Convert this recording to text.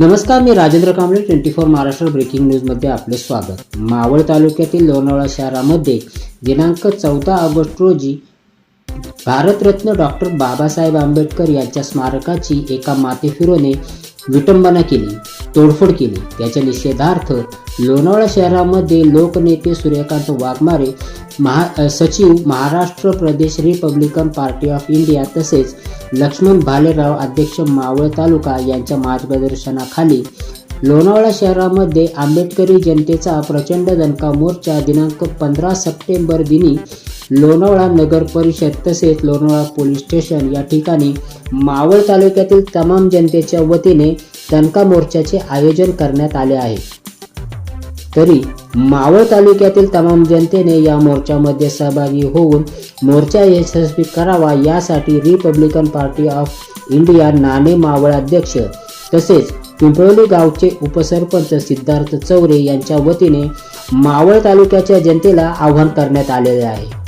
नमस्कार मी Rajendra Kamble twenty four Maharashtra breaking न्यूजमध्ये आपले स्वागत. मावळ तालुक्यातील लोणावळा शहरामध्ये दिनांक चौदा ऑगस्ट रोजी भारतरत्न डॉक्टर बाबासाहेब आंबेडकर यांच्या स्मारकाची एका मातेफिरोने विटंबना केली तोडफोड केली. त्याच्या निषेधार्थ लोणावळा शहरामध्ये लोकनेते सूर्यकांत वाघमारे महा सचिव Maharashtra Pradesh Republican Party of India तसेच लक्ष्मण भालेराव अध्यक्ष मावळ तालुका यांच्या मार्गदर्शनाखाली लोणावळा शहरामध्ये आंबेडकरी जनतेचा प्रचंड दणका मोर्चा दिनांक पंधरा सप्टेंबर दिनी लोणावळा नगर परिषद तसेच लोणावळा पोलीस स्टेशन या ठिकाणी मावळ तालुक्यातील तमाम जनतेच्या वतीने दणका मोर्चाचे आयोजन करण्यात आले आहे. तरी मावळ तालुक्यातील तमाम जनतेने या मोर्चामध्ये सहभागी होऊन मोर्चा यशस्वी करावा यासाठी रिपब्लिकन पार्टी ऑफ इंडिया नाणे मावळ अध्यक्ष तसेच पिंपळोली गावचे उपसरपंच सिद्धार्थ चौरे यांच्या वतीने मावळ तालुक्याच्या जनतेला आवाहन करण्यात आलेले आहे.